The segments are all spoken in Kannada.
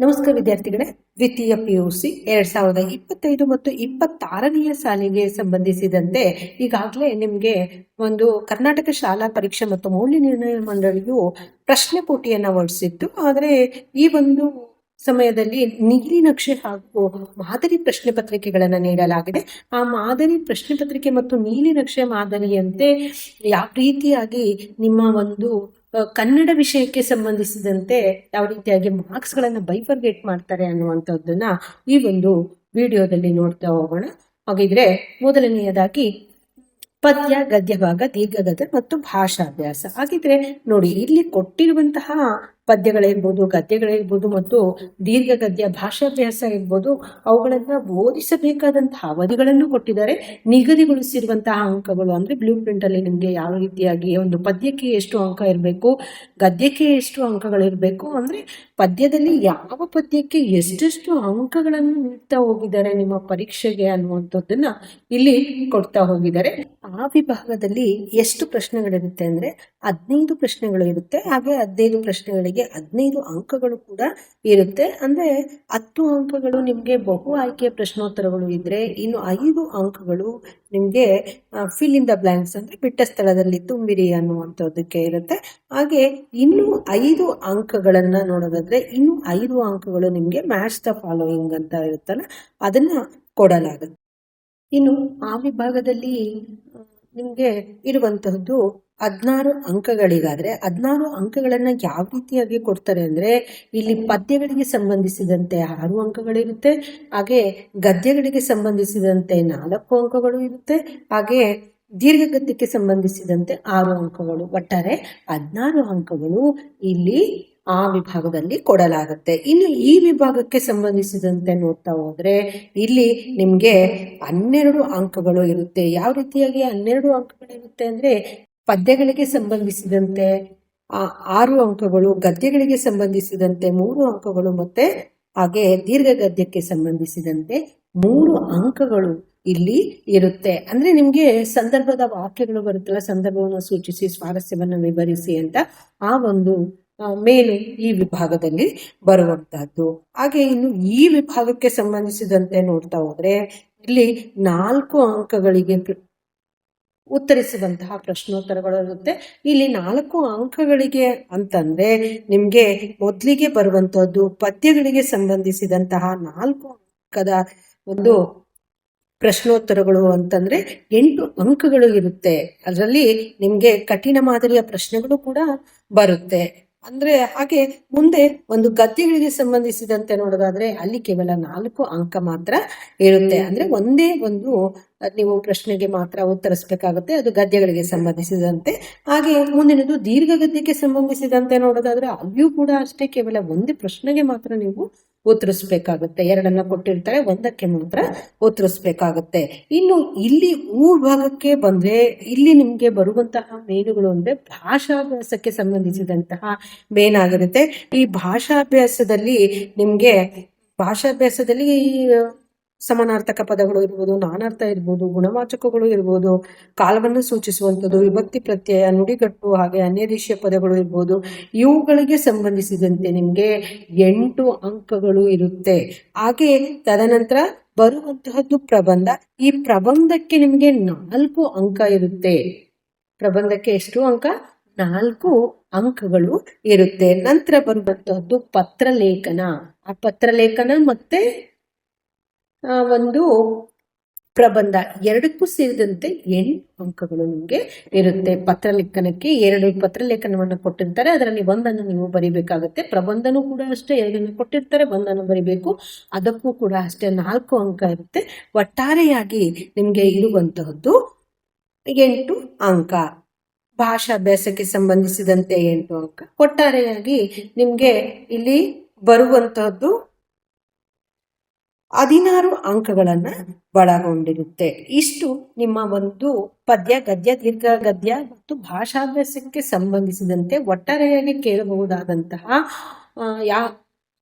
ನಮಸ್ಕಾರ ವಿದ್ಯಾರ್ಥಿಗಳೇ, ದ್ವಿತೀಯ ಪಿ ಯು ಸಿ ಎರಡ್ ಸಾವಿರದ ಇಪ್ಪತ್ತೈದು ಮತ್ತು ಇಪ್ಪತ್ತಾರನೆಯ ಸಾಲಿಗೆ ಸಂಬಂಧಿಸಿದಂತೆ ಈಗಾಗಲೇ ನಿಮಗೆ ಒಂದು ಕರ್ನಾಟಕ ಶಾಲಾ ಪರೀಕ್ಷೆ ಮತ್ತು ಮೌಲ್ಯ ನಿರ್ಣಯ ಮಂಡಳಿಯು ಪ್ರಶ್ನೆ ಪೋಟಿಯನ್ನು ಹೊರಡಿಸಿತ್ತು. ಆದರೆ ಈ ಒಂದು ಸಮಯದಲ್ಲಿ ನೀಲಿ ನಕ್ಷೆ ಹಾಗೂ ಮಾದರಿ ಪ್ರಶ್ನೆ ಪತ್ರಿಕೆಗಳನ್ನು ನೀಡಲಾಗಿದೆ. ಆ ಮಾದರಿ ಪ್ರಶ್ನೆ ಪತ್ರಿಕೆ ಮತ್ತು ನೀಲಿ ನಕ್ಷೆ ಮಾದರಿಯಂತೆ ಯಾವ ರೀತಿಯಾಗಿ ನಿಮ್ಮ ಒಂದು ಕನ್ನಡ ವಿಷಯಕ್ಕೆ ಸಂಬಂಧಿಸಿದಂತೆ ಯಾವ ರೀತಿಯಾಗಿ ಮಾರ್ಕ್ಸ್ ಗಳನ್ನ ಬೈಫರ್ಗೇಟ್ ಮಾಡ್ತಾರೆ ಅನ್ನುವಂಥದ್ದನ್ನ ಈ ಒಂದು ವಿಡಿಯೋದಲ್ಲಿ ನೋಡ್ತಾ ಹೋಗೋಣ. ಹಾಗಿದ್ರೆ ಮೊದಲನೆಯದಾಗಿ ಪದ್ಯ ಗದ್ಯ ಭಾಗ ದೀರ್ಘಗದ್ಯ ಮತ್ತು ಭಾಷಾಭ್ಯಾಸ. ಹಾಗಿದ್ರೆ ನೋಡಿ, ಇಲ್ಲಿ ಕೊಟ್ಟಿರುವಂತಹ ಪದ್ಯಗಳಿರ್ಬೋದು ಗದ್ಯಗಳಿರ್ಬೋದು ಮತ್ತು ದೀರ್ಘ ಗದ್ಯ ಭಾಷಾಭ್ಯಾಸ ಇರ್ಬೋದು ಅವುಗಳನ್ನು ಬೋಧಿಸಬೇಕಾದಂತಹ ಅವಧಿಗಳನ್ನು ಕೊಟ್ಟಿದ್ದಾರೆ. ನಿಗದಿಗೊಳಿಸಿರುವಂತಹ ಅಂಕಗಳು ಅಂದರೆ ಬ್ಲೂ ಪ್ರಿಂಟಲ್ಲಿ ನಿಮಗೆ ಯಾವ ರೀತಿಯಾಗಿ ಒಂದು ಪದ್ಯಕ್ಕೆ ಎಷ್ಟು ಅಂಕ ಇರಬೇಕು, ಗದ್ಯಕ್ಕೆ ಎಷ್ಟು ಅಂಕಗಳಿರಬೇಕು ಅಂದರೆ ಪದ್ಯದಲ್ಲಿ ಯಾವ ಪದ್ಯಕ್ಕೆ ಎಷ್ಟೆಷ್ಟು ಅಂಕಗಳನ್ನು ನೀಡ್ತಾ ಹೋಗಿದ್ದಾರೆ ನಿಮ್ಮ ಪರೀಕ್ಷೆಗೆ ಅನ್ನುವಂಥದ್ದನ್ನು ಇಲ್ಲಿ ಕೊಡ್ತಾ ಹೋಗಿದ್ದಾರೆ. ಆ ವಿಭಾಗದಲ್ಲಿ ಎಷ್ಟು ಪ್ರಶ್ನೆಗಳಿರುತ್ತೆ ಅಂದರೆ ಹದಿನೈದು ಪ್ರಶ್ನೆಗಳು ಇರುತ್ತೆ. ಹಾಗೆ ಹದಿನೈದು ಪ್ರಶ್ನೆಗಳಿಗೆ ಹದಿನೈದು ಅಂಕಗಳು ಕೂಡ ಇರುತ್ತೆ. ಅಂದ್ರೆ ಹತ್ತು ಅಂಕಗಳು ನಿಮ್ಗೆ ಬಹು ಆಯ್ಕೆಯ ಪ್ರಶ್ನೋತ್ತರಗಳು ಇದ್ರೆ ಇನ್ನು ಐದು ಅಂಕಗಳು ನಿಮ್ಗೆ ಫಿಲ್ ಇನ್ ದ ಬ್ಲಾಂಕ್ಸ್ ಅಂದ್ರೆ ಬಿಟ್ಟ ಸ್ಥಳದಲ್ಲಿ ತುಂಬಿರಿ ಅನ್ನುವಂಥದ್ದಕ್ಕೆ ಇರುತ್ತೆ. ಹಾಗೆ ಇನ್ನು ಐದು ಅಂಕಗಳನ್ನ ನೋಡೋದಾದ್ರೆ ಇನ್ನು ಐದು ಅಂಕಗಳು ನಿಮ್ಗೆ ಮ್ಯಾಚ್ ದ ಫಾಲೋಯಿಂಗ್ ಅಂತ ಇರುತ್ತಲ್ಲ, ಅದನ್ನ ಕೊಡಲಾಗುತ್ತೆ. ಇನ್ನು ಆ ವಿಭಾಗದಲ್ಲಿ ನಿಮಗೆ ನಿಮ್ಗೆ ಇರುವಂತಹದ್ದು ಹದಿನಾರು ಅಂಕಗಳಿಗಾದ್ರೆ, ಹದಿನಾರು ಅಂಕಗಳನ್ನು ಯಾವ ರೀತಿಯಾಗಿ ಕೊಡ್ತಾರೆ ಅಂದ್ರೆ, ಇಲ್ಲಿ ಪದ್ಯಗಳಿಗೆ ಸಂಬಂಧಿಸಿದಂತೆ ಆರು ಅಂಕಗಳಿರುತ್ತೆ, ಹಾಗೆ ಗದ್ಯಗಳಿಗೆ ಸಂಬಂಧಿಸಿದಂತೆ ನಾಲ್ಕು ಅಂಕಗಳು ಇರುತ್ತೆ, ಹಾಗೆ ದೀರ್ಘಗದ್ಯಕ್ಕೆ ಸಂಬಂಧಿಸಿದಂತೆ ಆರು ಅಂಕಗಳು. ಒಟ್ಟಾರೆ ಹದಿನಾರು ಅಂಕಗಳು ಇಲ್ಲಿ ಆ ವಿಭಾಗದಲ್ಲಿ ಕೊಡಲಾಗುತ್ತೆ. ಇನ್ನು ಈ ವಿಭಾಗಕ್ಕೆ ಸಂಬಂಧಿಸಿದಂತೆ ನೋಡ್ತಾ ಹೋದ್ರೆ, ಇಲ್ಲಿ ನಿಮ್ಗೆ ಹನ್ನೆರಡು ಅಂಕಗಳು ಇರುತ್ತೆ. ಯಾವ ರೀತಿಯಾಗಿ ಹನ್ನೆರಡು ಅಂಕಗಳಿರುತ್ತೆ ಅಂದ್ರೆ ಪದ್ಯಗಳಿಗೆ ಸಂಬಂಧಿಸಿದಂತೆ ಆರು ಅಂಕಗಳು ಗದ್ಯಗಳಿಗೆ ಸಂಬಂಧಿಸಿದಂತೆ ಮೂರು ಅಂಕಗಳು ಮತ್ತೆ ಹಾಗೆ ದೀರ್ಘ ಗದ್ಯಕ್ಕೆ ಸಂಬಂಧಿಸಿದಂತೆ ಮೂರು ಅಂಕಗಳು ಇಲ್ಲಿ ಇರುತ್ತೆ. ಅಂದ್ರೆ ನಿಮ್ಗೆ ಸಂದರ್ಭದ ವಾಕ್ಯಗಳು ಬರುತ್ತಲ್ಲ, ಸಂದರ್ಭವನ್ನು ಸೂಚಿಸಿ, ಸ್ವಾರಸ್ಯವನ್ನು ವಿವರಿಸಿ ಅಂತ ಆ ಒಂದು ಮೇಲೆ ಈ ವಿಭಾಗದಲ್ಲಿ ಬರುವಂತಹದ್ದು. ಹಾಗೆ ಇನ್ನು ಈ ವಿಭಾಗಕ್ಕೆ ಸಂಬಂಧಿಸಿದಂತೆ ನೋಡ್ತಾ ಹೋದ್ರೆ, ಇಲ್ಲಿ ನಾಲ್ಕು ಅಂಕಗಳಿಗೆ ಉತ್ತರಿಸುವಂತಹ ಪ್ರಶ್ನೋತ್ತರಗಳು ಇರುತ್ತೆ. ಇಲ್ಲಿ ನಾಲ್ಕು ಅಂಕಗಳಿಗೆ ಅಂತಂದ್ರೆ ನಿಮ್ಗೆ ಮೊದಲಿಗೆ ಬರುವಂತಹದ್ದು ಪದ್ಯಗಳಿಗೆ ಸಂಬಂಧಿಸಿದಂತಹ ನಾಲ್ಕು ಅಂಕದ ಒಂದು ಪ್ರಶ್ನೋತ್ತರಗಳು ಅಂತಂದ್ರೆ ಎಂಟು ಅಂಕಗಳು ಇರುತ್ತೆ. ಅದರಲ್ಲಿ ನಿಮ್ಗೆ ಕಠಿಣ ಮಾದರಿಯ ಪ್ರಶ್ನೆಗಳು ಕೂಡ ಬರುತ್ತೆ. ಅಂದ್ರೆ ಹಾಗೆ ಮುಂದೆ ಒಂದು ಗದ್ಯಗಳಿಗೆ ಸಂಬಂಧಿಸಿದಂತೆ ನೋಡೋದಾದ್ರೆ ಅಲ್ಲಿ ಕೇವಲ ನಾಲ್ಕು ಅಂಕ ಮಾತ್ರ ಇರುತ್ತೆ ಅಂದ್ರೆ ಒಂದೇ ಒಂದು ನೀವು ಪ್ರಶ್ನೆಗೆ ಮಾತ್ರ ಉತ್ತರಿಸಬೇಕಾಗುತ್ತೆ ಅದು ಗದ್ಯಗಳಿಗೆ ಸಂಬಂಧಿಸಿದಂತೆ. ಹಾಗೆ ಮುಂದಿನದು ದೀರ್ಘ ಗದ್ಯಕ್ಕೆ ಸಂಬಂಧಿಸಿದಂತೆ ನೋಡೋದಾದ್ರೆ ಅಲ್ಲಿಯೂ ಕೂಡ ಅಷ್ಟೇ ಕೇವಲ ಒಂದೇ ಪ್ರಶ್ನೆಗೆ ಮಾತ್ರ ನೀವು ಉತ್ತರಿಸಬೇಕಾಗುತ್ತೆ ಎರಡನ್ನ ಕೊಟ್ಟಿರ್ತಾರೆ, ಒಂದಕ್ಕೆ ಮಾತ್ರ ಉತ್ತರಿಸ್ಬೇಕಾಗುತ್ತೆ ಇನ್ನು ಇಲ್ಲಿ ಊರ್ ಭಾಗಕ್ಕೆ ಬಂದ್ರೆ, ಇಲ್ಲಿ ನಿಮ್ಗೆ ಬರುವಂತಹ ಮೇನುಗಳು ಅಂದ್ರೆ ಭಾಷಾಭ್ಯಾಸಕ್ಕೆ ಸಂಬಂಧಿಸಿದಂತಹ ಮೇನಾಗಿರುತ್ತೆ. ಈ ಭಾಷಾಭ್ಯಾಸದಲ್ಲಿ ನಿಮ್ಗೆ, ಭಾಷಾಭ್ಯಾಸದಲ್ಲಿ ಸಮಾನಾರ್ಥಕ ಪದಗಳು ಇರ್ಬೋದು, ನಾನಾರ್ಥ ಇರ್ಬೋದು, ಗುಣವಾಚಕಗಳು ಇರ್ಬೋದು, ಕಾಲವನ್ನು ಸೂಚಿಸುವಂಥದ್ದು, ವಿಭಕ್ತಿ ಪ್ರತ್ಯಯ, ನುಡಿಗಟ್ಟು ಹಾಗೆ ಅನ್ಯದೇಶೀಯ ಪದಗಳು ಇರ್ಬೋದು, ಇವುಗಳಿಗೆ ಸಂಬಂಧಿಸಿದಂತೆ ನಿಮಗೆ ಎಂಟು ಅಂಕಗಳು ಇರುತ್ತೆ. ಹಾಗೆ ತದನಂತರ ಬರುವಂತಹದ್ದು ಪ್ರಬಂಧ. ಈ ಪ್ರಬಂಧಕ್ಕೆ ನಿಮಗೆ ನಾಲ್ಕು ಅಂಕ ಇರುತ್ತೆ. ಪ್ರಬಂಧಕ್ಕೆ ಎಷ್ಟು ಅಂಕ? ನಾಲ್ಕು ಅಂಕಗಳು ಇರುತ್ತೆ. ನಂತರ ಬರುವಂತಹದ್ದು ಪತ್ರಲೇಖನ. ಆ ಪತ್ರಲೇಖನ ಮತ್ತೆ ಒಂದು ಪ್ರಬಂಧ. ಎರಡಕ್ಕೂ ಸೇರಿದಂತೆ ಎಂಟು ಅಂಕಗಳು ನಿಮಗೆ ಇರುತ್ತೆ. ಪತ್ರಲೇಖನಕ್ಕೆ ಎರಡು ಪತ್ರಲೇಖನವನ್ನು ಕೊಟ್ಟಿರ್ತಾರೆ. ಅದರಲ್ಲಿ ಒಂದನ್ನು ನೀವು ಬರಿಬೇಕಾಗುತ್ತೆ. ಪ್ರಬಂಧನೂ ಕೂಡ ಅಷ್ಟೇ ಎರಡನ್ನು ಕೊಟ್ಟಿರ್ತಾರೆ. ಒಂದನ್ನು ಬರಿಬೇಕು. ಅದಕ್ಕೂ ಕೂಡ ಅಷ್ಟೇ ನಾಲ್ಕು ಅಂಕ ಇರುತ್ತೆ. ಒಟ್ಟಾರೆಯಾಗಿ ನಿಮಗೆ ಇರುವಂತಹದ್ದು ಎಂಟು ಅಂಕ. ಭಾಷಾಭ್ಯಾಸಕ್ಕೆ ಸಂಬಂಧಿಸಿದಂತೆ ಎಂಟು ಅಂಕ. ಒಟ್ಟಾರೆಯಾಗಿ ನಿಮಗೆ ಇಲ್ಲಿ ಬರುವಂತಹದ್ದು ಹದಿನಾರು ಅಂಕಗಳನ್ನ ಒಳಗೊಂಡಿರುತ್ತೆ. ಇಷ್ಟು ನಿಮ್ಮ ಒಂದು ಪದ್ಯ, ಗದ್ಯ ದೀರ್ಘ ಗದ್ಯ ಮತ್ತು ಭಾಷಾಭ್ಯಾಸಕ್ಕೆ ಸಂಬಂಧಿಸಿದಂತೆ ಒಟ್ಟಾರೆಯಾಗಿ ಕೇಳಬಹುದಾದಂತಹ ಯಾ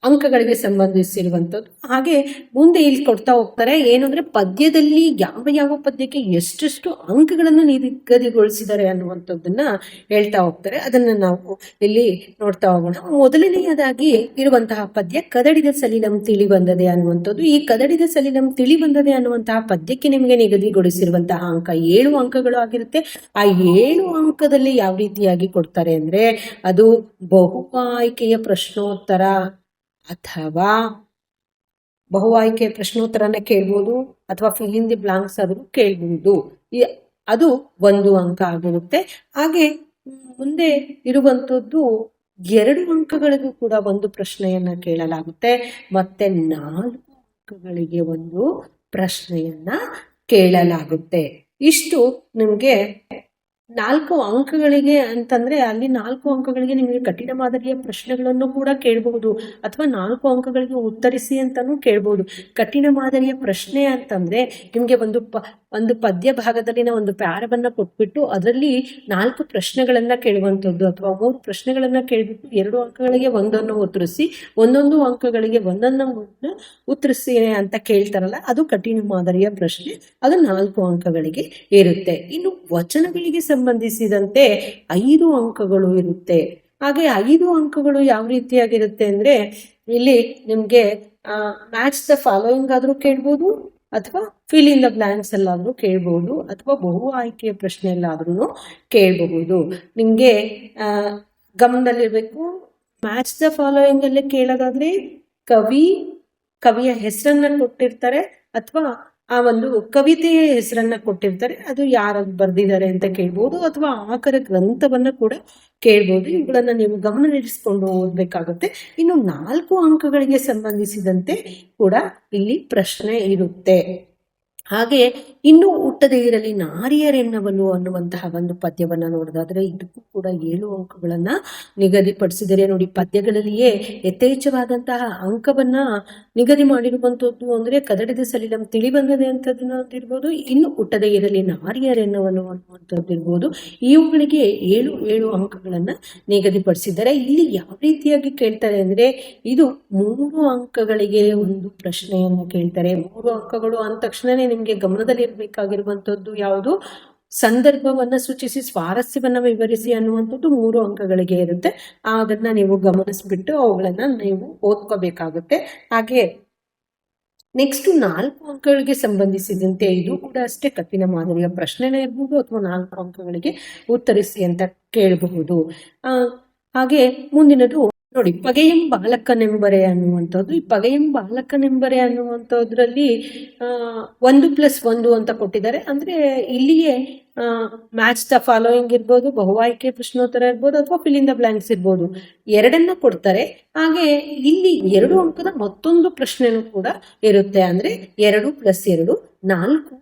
ಅಂಕಗಳಿಗೆ ಸಂಬಂಧಿಸಿರುವಂಥದ್ದು. ಹಾಗೆ ಮುಂದೆ ಇಲ್ಲಿ ಕೊಡ್ತಾ ಹೋಗ್ತಾರೆ, ಏನಂದ್ರೆ ಪದ್ಯದಲ್ಲಿ ಯಾವ ಯಾವ ಪದ್ಯಕ್ಕೆ ಎಷ್ಟೆಷ್ಟು ಅಂಕಗಳನ್ನು ನಿಗದಿಗೊಳಿಸಿದ್ದಾರೆ ಅನ್ನುವಂಥದ್ದನ್ನ ಹೇಳ್ತಾ ಹೋಗ್ತಾರೆ. ಅದನ್ನು ನಾವು ಇಲ್ಲಿ ನೋಡ್ತಾ ಹೋಗೋಣ. ಮೊದಲನೆಯದಾಗಿ ಇರುವಂತಹ ಪದ್ಯ ಕದಡಿದ ಸಲಿಲಂ ತಿಳಿ ಬಂದದೆ ಅನ್ನುವಂಥದ್ದು. ಈ ಕದಡಿದ ಸಲಿಲಂ ತಿಳಿ ಬಂದದೆ ಅನ್ನುವಂತಹ ಪದ್ಯಕ್ಕೆ ನಿಮಗೆ ನಿಗದಿಗೊಳಿಸಿರುವಂತಹ ಅಂಕ ಏಳು ಅಂಕಗಳು ಆಗಿರುತ್ತೆ. ಆ ಏಳು ಅಂಕದಲ್ಲಿ ಯಾವ ರೀತಿಯಾಗಿ ಕೊಡ್ತಾರೆ ಅಂದರೆ, ಅದು ಬಹು ಆಯ್ಕೆಯ ಪ್ರಶ್ನೋತ್ತರ ಅಥವಾ ಬಹು ಆಯ್ಕೆ ಪ್ರಶ್ನೋತ್ತರನ ಕೇಳ್ಬೋದು ಅಥವಾ ಫಿಲ್ ದಿ ಬ್ಲಾಂಕ್ಸ್ ಆದರೂ ಕೇಳ್ಬೋದು. ಈ- ಅದು ಒಂದು ಅಂಕ ಆಗಿರುತ್ತೆ. ಹಾಗೆ ಮುಂದೆ ಇರುವಂತದ್ದು ಎರಡು ಅಂಕಗಳಿಗೂ ಕೂಡ ಒಂದು ಪ್ರಶ್ನೆಯನ್ನ ಕೇಳಲಾಗುತ್ತೆ. ಮತ್ತೆ ನಾಲ್ಕು ಅಂಕಗಳಿಗೆ ಒಂದು ಪ್ರಶ್ನೆಯನ್ನ ಕೇಳಲಾಗುತ್ತೆ. ಇಷ್ಟು ನಿಮಗೆ ನಾಲ್ಕು ಅಂಕಗಳಿಗೆ ಅಂತಂದ್ರೆ ಅಲ್ಲಿ ನಾಲ್ಕು ಅಂಕಗಳಿಗೆ ನಿಮಗೆ ಕಠಿಣ ಮಾದರಿಯ ಪ್ರಶ್ನೆಗಳನ್ನು ಕೂಡ ಕೇಳಬಹುದು ಅಥವಾ ನಾಲ್ಕು ಅಂಕಗಳಿಗೆ ಉತ್ತರಿಸಿ ಅಂತಾನೂ ಕೇಳಬಹುದು. ಕಠಿಣ ಮಾದರಿಯ ಪ್ರಶ್ನೆ ಅಂತಂದ್ರೆ ನಿಮಗೆ ಒಂದು ಪ ಒಂದು ಪದ್ಯ ಭಾಗದಲ್ಲಿನ ಒಂದು ಪ್ಯಾರವನ್ನು ಕೊಟ್ಬಿಟ್ಟು ಅದರಲ್ಲಿ ನಾಲ್ಕು ಪ್ರಶ್ನೆಗಳನ್ನು ಕೇಳುವಂಥದ್ದು ಅಥವಾ ಮೂರು ಪ್ರಶ್ನೆಗಳನ್ನು ಕೇಳಿಬಿಟ್ಟು ಎರಡು ಅಂಕಗಳಿಗೆ ಒಂದನ್ನು ಉತ್ತರಿಸಿ, ಒಂದೊಂದು ಅಂಕಗಳಿಗೆ ಒಂದನ್ನು ಉತ್ತರಿಸಿ ಅಂತ ಕೇಳ್ತಾರಲ್ಲ, ಅದು ಕಠಿಣ ಮಾದರಿಯ ಪ್ರಶ್ನೆ. ಅದು ನಾಲ್ಕು ಅಂಕಗಳಿಗೆ ಇರುತ್ತೆ. ಇನ್ನು ವಚನಗಳಿಗೆ ಸಂಬಂಧಿಸಿದಂತೆ ಐದು ಅಂಕಗಳು ಇರುತ್ತೆ. ಹಾಗೆ ಐದು ಅಂಕಗಳು ಯಾವ ರೀತಿಯಾಗಿರುತ್ತೆ ಅಂದ್ರೆ, ಇಲ್ಲಿ ನಿಮಗೆ ಮ್ಯಾಚ್ ದ ಫಾಲೋಯಿಂಗ್ ಆದ್ರೂ ಕೇಳ್ಬೋದು ಅಥವಾ ಫಿಲ್ ಇನ್ ದ ಬ್ಲಾಂಕ್ಸ್ ಎಲ್ಲಾದರೂ ಕೇಳ್ಬಹುದು ಅಥವಾ ಬಹು ಆಯ್ಕೆಯ ಪ್ರಶ್ನೆಯಲ್ಲಾದ್ರೂ ಕೇಳಬಹುದು. ನಿಮಗೆ ಗಮನದಲ್ಲಿರಬೇಕು ಮ್ಯಾಚ್ ದ ಫಾಲೋಯಿಂಗ್ ಅಲ್ಲಿ ಕೇಳೋದಾದ್ರೆ, ಕವಿ, ಕವಿಯ ಹೆಸರನ್ನ ಕೊಟ್ಟಿರ್ತಾರೆ, ಅಥವಾ ಆ ಒಂದು ಕವಿತೆಯ ಹೆಸರನ್ನ ಕೊಟ್ಟಿರ್ತಾರೆ. ಅದು ಯಾರು ಬರೆದಿದ್ದಾರೆ ಅಂತ ಕೇಳ್ಬೋದು, ಅಥವಾ ಆಕರ ಗ್ರಂಥವನ್ನ ಕೂಡ ಕೇಳ್ಬೋದು. ಇವುಗಳನ್ನ ನೀವು ಗಮನ ಗಮನದಲ್ಲಿರಿಸಿಕೊಂಡು ಓದ್ಬೇಕಾಗುತ್ತೆ. ಇನ್ನು ನಾಲ್ಕು ಅಂಕಗಳಿಗೆ ಸಂಬಂಧಿಸಿದಂತೆ ಕೂಡ ಇಲ್ಲಿ ಪ್ರಶ್ನೆ ಇರುತ್ತೆ. ಹಾಗೆ ಇನ್ನು ಹುಟ್ಟದೇ ನಾರಿಯರೆನ್ನವನು ಅನ್ನುವಂತಹ ಒಂದು ಪದ್ಯವನ್ನ ನೋಡೋದಾದ್ರೆ ಇದಕ್ಕೂ ಕೂಡ ಏಳು ಅಂಕಗಳನ್ನ ನಿಗದಿಪಡಿಸಿದರೆ ನೋಡಿ, ಪದ್ಯಗಳಲ್ಲಿಯೇ ಯಥೇಚ್ಛವಾದಂತಹ ಅಂಕವನ್ನ ನಿಗದಿ ಮಾಡಿರುವಂತದ್ದು ಅಂದ್ರೆ ಕದಡಿದ ಸಲಿಲಂ ತಿಳಿ ಬಂದದೆ ಅಂತದನ್ನ ಅಂತಿರ್ಬೋದು ಇನ್ನು ಹುಟ್ಟದೇ ಇರಲಿ ನಾರಿಯರೆನ್ನವನು ಅನ್ನುವಂಥದ್ದು ಇರ್ಬೋದು. ಇವುಗಳಿಗೆ ಏಳು ಏಳು ಅಂಕಗಳನ್ನ ನಿಗದಿಪಡಿಸಿದ್ದಾರೆ ಇಲ್ಲಿ ಯಾವ ರೀತಿಯಾಗಿ ಕೇಳ್ತಾರೆ ಅಂದ್ರೆ ಇದು ಮೂರು ಅಂಕಗಳಿಗೆ ಒಂದು ಪ್ರಶ್ನೆಯನ್ನು ಕೇಳ್ತಾರೆ. ಮೂರು ಅಂಕಗಳು ಅಂದ ತಕ್ಷಣನೇ ನಿಮ್ಗೆ ಗಮನದಲ್ಲಿ ಇರಬೇಕಾಗಿರುವಂತದ್ದು ಯಾವುದು? ಸಂದರ್ಭವನ್ನ ಸೂಚಿಸಿ, ಸ್ವಾರಸ್ಯವನ್ನ ವಿವರಿಸಿ ಅನ್ನುವಂಥದ್ದು ಮೂರು ಅಂಕಗಳಿಗೆ ಇರುತ್ತೆ. ಅದನ್ನ ನೀವು ಗಮನಿಸ್ಬಿಟ್ಟು ಅವುಗಳನ್ನ ನೀವು ಓದ್ಕೋಬೇಕಾಗುತ್ತೆ. ಹಾಗೆ ನೆಕ್ಸ್ಟ್ ನಾಲ್ಕು ಅಂಕಗಳಿಗೆ ಸಂಬಂಧಿಸಿದಂತೆ ಇದು ಕೂಡ ಅಷ್ಟೇ ಕಠಿಣ ಮಾದರಿಯ ಪ್ರಶ್ನೆನೇ ಇರ್ಬೋದು ಅಥವಾ ನಾಲ್ಕು ಅಂಕಗಳಿಗೆ ಉತ್ತರಿಸಿ ಅಂತ ಕೇಳಬಹುದು. ಹಾಗೆ ಮುಂದಿನದು ನೋಡಿ, ಪಗೆಯಂ ಬಾಲಕನೆಂಬರೆ ಅನ್ನುವಂಥದ್ದು. ಈ ಪಗೆಯಂ ಬಾಲಕನೆಂಬರೆ ಅನ್ನುವಂಥದ್ರಲ್ಲಿ ಒಂದು ಪ್ಲಸ್ ಒಂದು ಅಂತ ಕೊಟ್ಟಿದ್ದಾರೆ. ಅಂದ್ರೆ ಇಲ್ಲಿಯೇ ಮ್ಯಾಚ್ ದ ಫಾಲೋಯಿಂಗ್ ಇರ್ಬೋದು, ಬಹುವಾಯ್ಕೆ ಪ್ರಶ್ನೋತ್ತರ ಇರ್ಬೋದು, ಅಥವಾ ಫಿಲ್ ಇನ್ ದ ಬ್ಲಾಂಕ್ಸ್ ಇರ್ಬೋದು. ಎರಡನ್ನ ಕೊಡ್ತಾರೆ. ಹಾಗೆ ಇಲ್ಲಿ ಎರಡು ಅಂಕದ ಮತ್ತೊಂದು ಪ್ರಶ್ನೆನೂ ಕೂಡ ಇರುತ್ತೆ. ಅಂದ್ರೆ ಎರಡು ಪ್ಲಸ್ ಎರಡು, ನಾಲ್ಕು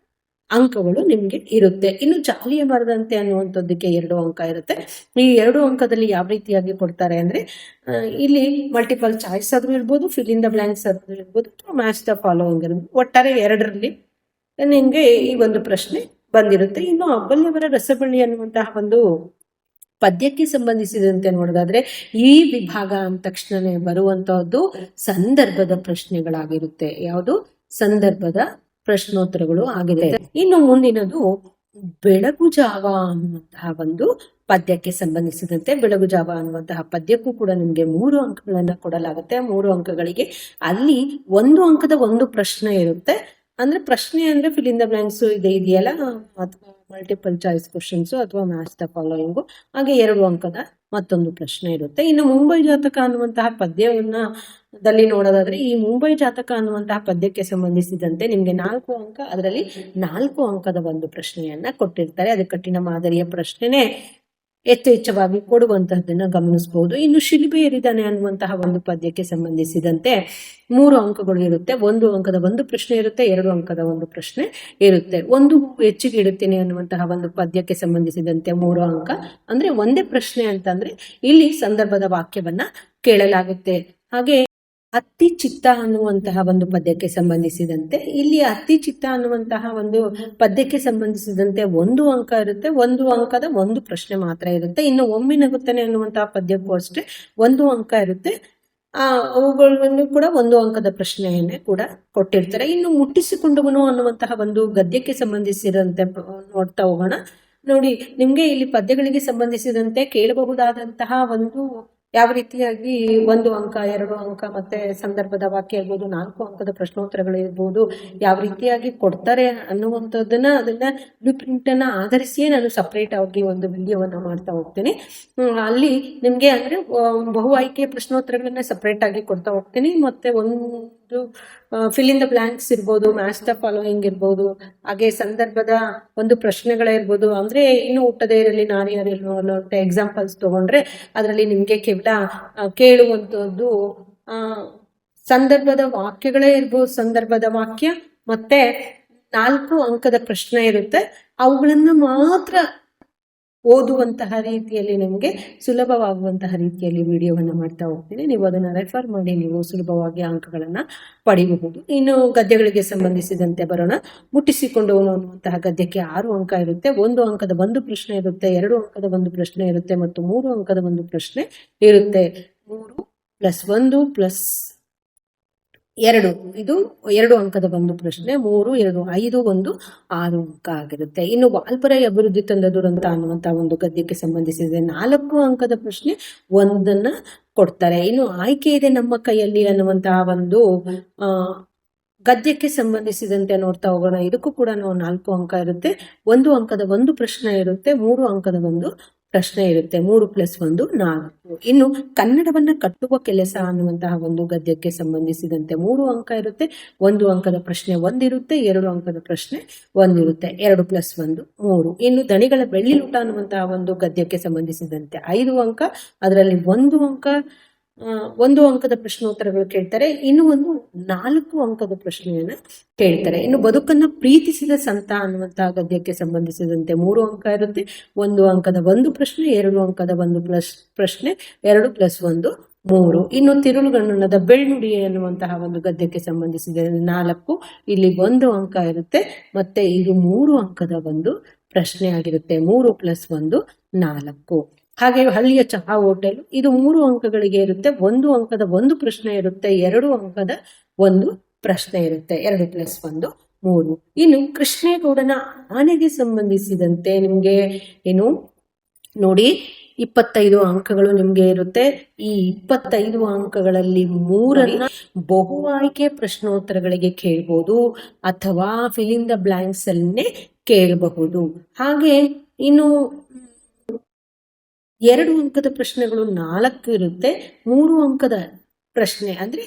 ಅಂಕಗಳು ನಿಮಗೆ ಇರುತ್ತೆ. ಇನ್ನು ಜಾಲಿಯ ಮರದಂತೆ ಅನ್ನುವಂಥದ್ದಕ್ಕೆ ಎರಡು ಅಂಕ ಇರುತ್ತೆ. ಈ ಎರಡು ಅಂಕದಲ್ಲಿ ಯಾವ ರೀತಿಯಾಗಿ ಕೊಡ್ತಾರೆ ಅಂದ್ರೆ ಇಲ್ಲಿ ಮಲ್ಟಿಪಲ್ ಚಾಯ್ಸ್ ಆದ್ರೂ ಇರ್ಬೋದು ಫಿಲ್ ಇನ್ ದ ಬ್ಲಾಂಕ್ಸ್ ಆದ್ರೂ ಇರ್ಬೋದು, ಅಥವಾ ಮ್ಯಾಚ್ ದ ಫಾಲೋವಿಂಗ್ ಇರ್ಬೋದು. ಒಟ್ಟಾರೆ ಎರಡರಲ್ಲಿ ನಿಮಗೆ ಈ ಒಂದು ಪ್ರಶ್ನೆ ಬಂದಿರುತ್ತೆ. ಇನ್ನು ಅಬ್ಬಲ್ಯವರ ರಸಬಳ್ಳಿ ಅನ್ನುವಂತಹ ಒಂದು ಪದ್ಯಕ್ಕೆ ಸಂಬಂಧಿಸಿದಂತೆ ನೋಡೋದಾದ್ರೆ, ಈ ವಿಭಾಗ ಅಂದ ತಕ್ಷಣನೇ ಬರುವಂತಹದ್ದು ಸಂದರ್ಭದ ಪ್ರಶ್ನೆಗಳಾಗಿರುತ್ತೆ. ಯಾವುದು? ಸಂದರ್ಭದ ಪ್ರಶ್ನೋತ್ತರಗಳು ಆಗಿದೆ ಇನ್ನು ಮುಂದಿನದು ಬೆಳಗು ಜಾವ ಅನ್ನುವಂತಹ ಒಂದು ಪದ್ಯಕ್ಕೆ ಸಂಬಂಧಿಸಿದಂತೆ ಬೆಳಗು ಜಾವ ಅನ್ನುವಂತಹ ಪದ್ಯಕ್ಕೂ ಕೂಡ ನಿಮಗೆ ಮೂರು ಅಂಕಗಳನ್ನ ಕೊಡಲಾಗುತ್ತೆ. ಮೂರು ಅಂಕಗಳಿಗೆ ಅಲ್ಲಿ ಒಂದು ಅಂಕದ ಒಂದು ಪ್ರಶ್ನೆ ಇರುತ್ತೆ. ಅಂದ್ರೆ ಪ್ರಶ್ನೆ ಅಂದ್ರೆ ಫಿಲ್ ಇನ್ ಬ್ಲಾಂಕ್ಸ್ ಇದೆ ಇದೆಯಲ್ಲ? ಅಥವಾ ಮಲ್ಟಿಪಲ್ ಚಾಯ್ಸ್ ಕ್ವಶನ್ಸ್ ಅಥವಾ ಮ್ಯಾಚ್ ದ ಫಾಲೋಯಿಂಗು ಹಾಗೆ ಎರಡು ಅಂಕದ ಮತ್ತೊಂದು ಪ್ರಶ್ನೆ ಇರುತ್ತೆ. ಇನ್ನು ಮುಂಬೈ ಜಾತಕ ಅನ್ನುವಂತಹ ಪದ್ಯವನ್ನ ದಲ್ಲಿ ನೋಡೋದಾದ್ರೆ, ಈ ಮುಂಬೈ ಜಾತಕ ಅನ್ನುವಂತಹ ಪದ್ಯಕ್ಕೆ ಸಂಬಂಧಿಸಿದಂತೆ ನಿಮ್ಗೆ ನಾಲ್ಕು ಅಂಕ, ಅದರಲ್ಲಿ ನಾಲ್ಕು ಅಂಕದ ಒಂದು ಪ್ರಶ್ನೆಯನ್ನ ಕೊಟ್ಟಿರ್ತಾರೆ. ಅದು ಕಠಿಣ ಮಾದರಿಯ ಪ್ರಶ್ನೆನೇ ಯಥೇಚ್ಛವಾಗಿ ಕೊಡುವಂತಹದನ್ನ ಗಮನಿಸಬಹುದು ಇನ್ನು ಶಿಲ್ಬೆ ಏರಿದಾನೆ ಅನ್ನುವಂತಹ ಒಂದು ಪದ್ಯಕ್ಕೆ ಸಂಬಂಧಿಸಿದಂತೆ ಮೂರು ಅಂಕಗಳು ಇರುತ್ತೆ. ಒಂದು ಅಂಕದ ಒಂದು ಪ್ರಶ್ನೆ ಇರುತ್ತೆ, ಎರಡು ಅಂಕದ ಒಂದು ಪ್ರಶ್ನೆ ಇರುತ್ತೆ. ಒಂದು ಹೆಚ್ಚಿಗೆ ಇಡುತ್ತೇನೆ ಅನ್ನುವಂತಹ ಒಂದು ಪದ್ಯಕ್ಕೆ ಸಂಬಂಧಿಸಿದಂತೆ ಮೂರು ಅಂಕ. ಅಂದ್ರೆ ಒಂದೇ ಪ್ರಶ್ನೆ ಅಂತಂದ್ರೆ ಇಲ್ಲಿ ಸಂದರ್ಭದ ವಾಕ್ಯವನ್ನ ಕೇಳಲಾಗುತ್ತೆ. ಹಾಗೆ ಅತ್ತಿ ಚಿತ್ತ ಅನ್ನುವಂತಹ ಒಂದು ಪದ್ಯಕ್ಕೆ ಸಂಬಂಧಿಸಿದಂತೆ ಇಲ್ಲಿ ಅತ್ತಿ ಚಿತ್ತ ಅನ್ನುವಂತಹ ಒಂದು ಪದ್ಯಕ್ಕೆ ಸಂಬಂಧಿಸಿದಂತೆ ಒಂದು ಅಂಕ ಇರುತ್ತೆ. ಒಂದು ಅಂಕದ ಒಂದು ಪ್ರಶ್ನೆ ಮಾತ್ರ ಇರುತ್ತೆ. ಇನ್ನು ಒಮ್ಮೆ ನಗುತ್ತಾನೆ ಅನ್ನುವಂತಹ ಪದ್ಯಕ್ಕೂ ಅಷ್ಟೇ ಒಂದು ಅಂಕ ಇರುತ್ತೆ. ಆ, ಅವುಗಳನ್ನು ಕೂಡ ಒಂದು ಅಂಕದ ಪ್ರಶ್ನೆಯನ್ನೇ ಕೂಡ ಕೊಟ್ಟಿರ್ತಾರೆ. ಇನ್ನು ಮುಟ್ಟಿಸಿಕೊಂಡವನು ಅನ್ನುವಂತಹ ಒಂದು ಗದ್ಯಕ್ಕೆ ಸಂಬಂಧಿಸಿದಂತೆ ನೋಡ್ತಾ ಹೋಗೋಣ. ನೋಡಿ ನಿಮ್ಗೆ ಇಲ್ಲಿ ಪದ್ಯಗಳಿಗೆ ಸಂಬಂಧಿಸಿದಂತೆ ಕೇಳಬಹುದಾದಂತಹ ಒಂದು ಯಾವ ರೀತಿಯಾಗಿ ಒಂದು ಅಂಕ, ಎರಡು ಅಂಕ ಮತ್ತೆ ಸಂದರ್ಭದ ವಾಕ್ಯ ಇರ್ಬೋದು, ನಾಲ್ಕು ಅಂಕದ ಪ್ರಶ್ನೋತ್ತರಗಳಿರ್ಬೋದು ಯಾವ ರೀತಿಯಾಗಿ ಕೊಡ್ತಾರೆ ಅನ್ನುವಂಥದ್ದನ್ನ ಅದನ್ನ ಬ್ಲೂ ಪ್ರಿಂಟ್ ಅನ್ನ ಆಧರಿಸಿಯೇ ನಾನು ಸಪ್ರೇಟ್ ಆಗಿ ಒಂದು ವಿಡಿಯೋವನ್ನ ಮಾಡ್ತಾ ಹೋಗ್ತೀನಿ. ಅಲ್ಲಿ ನಿಮ್ಗೆ ಅಂದ್ರೆ ಬಹು ಆಯ್ಕೆ ಪ್ರಶ್ನೋತ್ತರಗಳನ್ನ ಸಪ್ರೇಟ್ ಆಗಿ ಕೊಡ್ತಾ ಹೋಗ್ತೀನಿ. ಮತ್ತೆ ಒಂದು ಫಿಲ್ ಇನ್ ದ ಬ್ಲಾಂಕ್ಸ್ ಇರ್ಬೋದು ಮ್ಯಾಚ್ ದ ಫಾಲೋಯಿಂಗ್ ಇರ್ಬೋದು, ಹಾಗೆ ಸಂದರ್ಭದ ಒಂದು ಪ್ರಶ್ನೆಗಳೇ ಇರ್ಬೋದು. ಅಂದ್ರೆ ಇನ್ನು ಹುಟ್ಟದೇ ಇರಲಿ ನಾರಿಯರಿಲ್ಲ ಅನ್ನೋ ಎಕ್ಸಾಂಪಲ್ಸ್ ತಗೊಂಡ್ರೆ ಅದರಲ್ಲಿ ನಿಮ್ಗೆ ಕೇವಲ ಕೇಳುವಂಥದ್ದು ಸಂದರ್ಭದ ವಾಕ್ಯಗಳೇ ಇರ್ಬೋದು, ಸಂದರ್ಭದ ವಾಕ್ಯ, ಮತ್ತೆ ನಾಲ್ಕು ಅಂಕದ ಪ್ರಶ್ನೆ ಇರುತ್ತೆ. ಅವುಗಳನ್ನು ಮಾತ್ರ ಓದುವಂತಹ ರೀತಿಯಲ್ಲಿ ನಿಮಗೆ ಸುಲಭವಾಗುವಂತಹ ರೀತಿಯಲ್ಲಿ ವಿಡಿಯೋವನ್ನು ಮಾಡ್ತಾ ಹೋಗ್ತೀನಿ. ನೀವು ಅದನ್ನು ರೆಫರ್ ಮಾಡಿ, ನೀವು ಸುಲಭವಾಗಿ ಅಂಕಗಳನ್ನು ಪಡೆಯಬಹುದು ಇನ್ನು ಗದ್ಯಗಳಿಗೆ ಸಂಬಂಧಿಸಿದಂತೆ ಬರೋಣ. ಮುಟ್ಟಿಸಿಕೊಂಡು ಅನ್ನುವಂತಹ ಗದ್ಯಕ್ಕೆ ಆರು ಅಂಕ ಇರುತ್ತೆ. ಒಂದು ಅಂಕದ ಒಂದು ಪ್ರಶ್ನೆ ಇರುತ್ತೆ, ಎರಡು ಅಂಕದ ಒಂದು ಪ್ರಶ್ನೆ ಇರುತ್ತೆ ಮತ್ತು ಮೂರು ಅಂಕದ ಒಂದು ಪ್ರಶ್ನೆ ಇರುತ್ತೆ. ಮೂರು ಪ್ಲಸ್ ಒಂದು ಪ್ಲಸ್ ಎರಡು, ಇದು ಎರಡು ಅಂಕದ ಒಂದು ಪ್ರಶ್ನೆ, ಮೂರು, ಎರಡು, ಐದು, ಒಂದು, ಆರು ಅಂಕ ಆಗಿರುತ್ತೆ. ಇನ್ನು ವಾಲ್ಪರೈ ಅಭಿವೃದ್ಧಿ ತಂದ ದುರಂತ ಅನ್ನುವಂಥ ಒಂದು ಗದ್ಯಕ್ಕೆ ಸಂಬಂಧಿಸಿದೆ. ನಾಲ್ಕು ಅಂಕದ ಪ್ರಶ್ನೆ ಒಂದನ್ನ ಕೊಡ್ತಾರೆ. ಇನ್ನು ಆಯ್ಕೆ ಇದೆ ನಮ್ಮ ಕೈಯಲ್ಲಿ ಅನ್ನುವಂತಹ ಒಂದು ಗದ್ಯಕ್ಕೆ ಸಂಬಂಧಿಸಿದಂತೆ ನೋಡ್ತಾ ಹೋಗೋಣ. ಇದಕ್ಕೂ ಕೂಡ ನಾವು ನಾಲ್ಕು ಅಂಕ ಇರುತ್ತೆ. ಒಂದು ಅಂಕದ ಒಂದು ಪ್ರಶ್ನೆ ಇರುತ್ತೆ, ಮೂರು ಅಂಕದ ಒಂದು ಪ್ರಶ್ನೆ ಇರುತ್ತೆ. ಮೂರು ಪ್ಲಸ್ ಒಂದು ನಾಲ್ಕು. ಇನ್ನು ಕನ್ನಡವನ್ನ ಕಟ್ಟುವ ಕೆಲಸ ಅನ್ನುವಂತಹ ಒಂದು ಗದ್ಯಕ್ಕೆ ಸಂಬಂಧಿಸಿದಂತೆ ಮೂರು ಅಂಕ ಇರುತ್ತೆ. ಒಂದು ಅಂಕದ ಪ್ರಶ್ನೆ ಒಂದಿರುತ್ತೆ, ಎರಡು ಅಂಕದ ಪ್ರಶ್ನೆ ಒಂದಿರುತ್ತೆ. ಎರಡು ಪ್ಲಸ್ ಒಂದು, ಮೂರು. ಇನ್ನು ದಣಿಗಳ ಬೆಳ್ಳಿಲೂಟ ಅನ್ನುವಂತಹ ಒಂದು ಗದ್ಯಕ್ಕೆ ಸಂಬಂಧಿಸಿದಂತೆ ಐದು ಅಂಕ, ಅದರಲ್ಲಿ ಒಂದು ಅಂಕ ಒಂದು ಅಂಕದ ಪ್ರಶ್ನೋತ್ತರಗಳು ಕೇಳ್ತಾರೆ, ಇನ್ನು ಒಂದು ನಾಲ್ಕು ಅಂಕದ ಪ್ರಶ್ನೆಯನ್ನ ಕೇಳ್ತಾರೆ. ಇನ್ನು ಬದುಕನ್ನ ಪ್ರೀತಿಸಿದ ಸಂತ ಅನ್ನುವಂತಹ ಗದ್ಯಕ್ಕೆ ಸಂಬಂಧಿಸಿದಂತೆ ಮೂರು ಅಂಕ ಇರುತ್ತೆ. ಒಂದು ಅಂಕದ ಒಂದು ಪ್ರಶ್ನೆ, ಎರಡು ಅಂಕದ ಒಂದು ಪ್ಲಸ್ ಪ್ರಶ್ನೆ, ಎರಡು ಪ್ಲಸ್ ಒಂದು ಮೂರು. ಇನ್ನು ತಿರುಳುಗಣ್ಣನದ ಬೆಳ್ಳುಡಿ ಎನ್ನುವಂತಹ ಒಂದು ಗದ್ಯಕ್ಕೆ ಸಂಬಂಧಿಸಿದ ನಾಲ್ಕು, ಇಲ್ಲಿ ಒಂದು ಅಂಕ ಇರುತ್ತೆ. ಮತ್ತೆ ಇದು ಮೂರು ಅಂಕದ ಒಂದು ಪ್ರಶ್ನೆ ಆಗಿರುತ್ತೆ. ಮೂರು ಪ್ಲಸ್ ಒಂದು ನಾಲ್ಕು. ಹಾಗೆ ಹಳ್ಳಿಯ ಚಹಾ ಹೋಟೆಲ್, ಇದು ಮೂರು ಅಂಕಗಳಿಗೆ ಇರುತ್ತೆ. ಒಂದು ಅಂಕದ ಒಂದು ಪ್ರಶ್ನೆ ಇರುತ್ತೆ, ಎರಡು ಅಂಕದ ಒಂದು ಪ್ರಶ್ನೆ ಇರುತ್ತೆ. ಎರಡು ಪ್ಲಸ್ ಒಂದು, ಮೂರು. ಇನ್ನು ಕೃಷ್ಣೇಗೌಡನ ಆನೆಗೆ ಸಂಬಂಧಿಸಿದಂತೆ ನಿಮ್ಗೆ ಏನು? ನೋಡಿ, ಇಪ್ಪತ್ತೈದು ಅಂಕಗಳು ನಿಮ್ಗೆ ಇರುತ್ತೆ. ಈ ಇಪ್ಪತ್ತೈದು ಅಂಕಗಳಲ್ಲಿ ಮೂರನ್ನ ಬಹು ಆಯ್ಕೆ ಪ್ರಶ್ನೋತ್ತರಗಳಿಗೆ ಕೇಳ್ಬೋದು ಅಥವಾ ಫಿಲ್ ಇನ್ ದ ಬ್ಲಾಂಕ್ಸ್ ಅಲ್ಲೇ ಕೇಳಬಹುದು. ಹಾಗೆ ಇನ್ನು ಎರಡು ಅಂಕದ ಪ್ರಶ್ನೆಗಳು ನಾಲ್ಕು ಇರುತ್ತೆ, ಮೂರು ಅಂಕದ ಪ್ರಶ್ನೆ ಅಂದ್ರೆ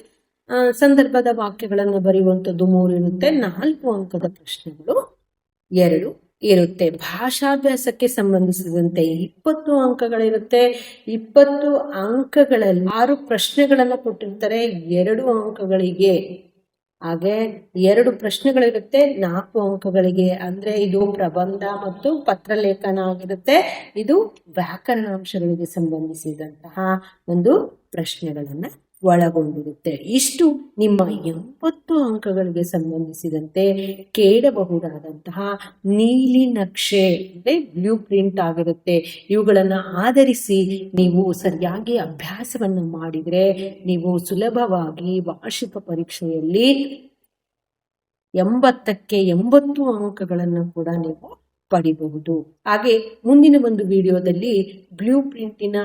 ಸಂದರ್ಭದ ವಾಕ್ಯಗಳನ್ನು ಬರೆಯುವಂಥದ್ದು ಮೂರು ಇರುತ್ತೆ, ನಾಲ್ಕು ಅಂಕದ ಪ್ರಶ್ನೆಗಳು ಎರಡು ಇರುತ್ತೆ. ಭಾಷಾಭ್ಯಾಸಕ್ಕೆ ಸಂಬಂಧಿಸಿದಂತೆ ಇಪ್ಪತ್ತು ಅಂಕಗಳಿರುತ್ತೆ. ಇಪ್ಪತ್ತು ಅಂಕಗಳಲ್ಲಿ ಆರು ಪ್ರಶ್ನೆಗಳನ್ನು ಕೊಟ್ಟಿರ್ತಾರೆ, ಎರಡು ಅಂಕಗಳಿಗೆ. ಹಾಗೆ ಎರಡು ಪ್ರಶ್ನೆಗಳಿರುತ್ತೆ, ನಾಲ್ಕು ಅಂಕಗಳಿಗೆ. ಅಂದ್ರೆ ಇದು ಪ್ರಬಂಧ ಮತ್ತು ಪತ್ರಲೇಖನ ಆಗಿರುತ್ತೆ. ಇದು ವ್ಯಾಕರಣಾಂಶಗಳಿಗೆ ಸಂಬಂಧಿಸಿದಂತಹ ಒಂದು ಪ್ರಶ್ನೆಗಳನ್ನ ಒಳಗೊಂಡಿರುತ್ತೆ. ಇಷ್ಟು ನಿಮ್ಮ ಎಂಬತ್ತು ಅಂಕಗಳಿಗೆ ಸಂಬಂಧಿಸಿದಂತೆ ಕೇಳಬಹುದಾದಂತಹ ನೀಲಿ ನಕ್ಷೆ ಅಂದರೆ ಬ್ಲೂ ಪ್ರಿಂಟ್ ಆಗಿರುತ್ತೆ. ಇವುಗಳನ್ನು ಆಧರಿಸಿ ನೀವು ಸರಿಯಾಗಿ ಅಭ್ಯಾಸವನ್ನು ಮಾಡಿದರೆ ನೀವು ಸುಲಭವಾಗಿ ವಾರ್ಷಿಕ ಪರೀಕ್ಷೆಯಲ್ಲಿ ಎಂಬತ್ತಕ್ಕೆ ಎಂಬತ್ತು ಅಂಕಗಳನ್ನು ಕೂಡ ನೀವು ಪಡಿಬಹುದು. ಹಾಗೆ ಮುಂದಿನ ಒಂದು ವಿಡಿಯೋದಲ್ಲಿ ಬ್ಲೂ ಪ್ರಿಂಟಿನ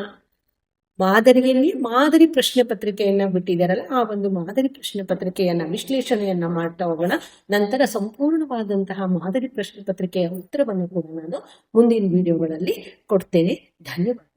ಮಾದರಿಯಲ್ಲಿ ಮಾದರಿ ಪ್ರಶ್ನೆ ಪತ್ರಿಕೆಯನ್ನ ಬಿಟ್ಟಿದಾರಲ್ಲ, ಆ ಒಂದು ಮಾದರಿ ಪ್ರಶ್ನೆ ಪತ್ರಿಕೆಯನ್ನ, ವಿಶ್ಲೇಷಣೆಯನ್ನ ಮಾಡ್ತಾ ಹೋಗೋಣ. ನಂತರ ಸಂಪೂರ್ಣವಾದಂತಹ ಮಾದರಿ ಪ್ರಶ್ನೆ ಪತ್ರಿಕೆಯ ಉತ್ತರವನ್ನು ಕೂಡ ನಾನು ಮುಂದಿನ ವಿಡಿಯೋಗಳಲ್ಲಿ ಕೊಡ್ತೇನೆ. ಧನ್ಯವಾದ.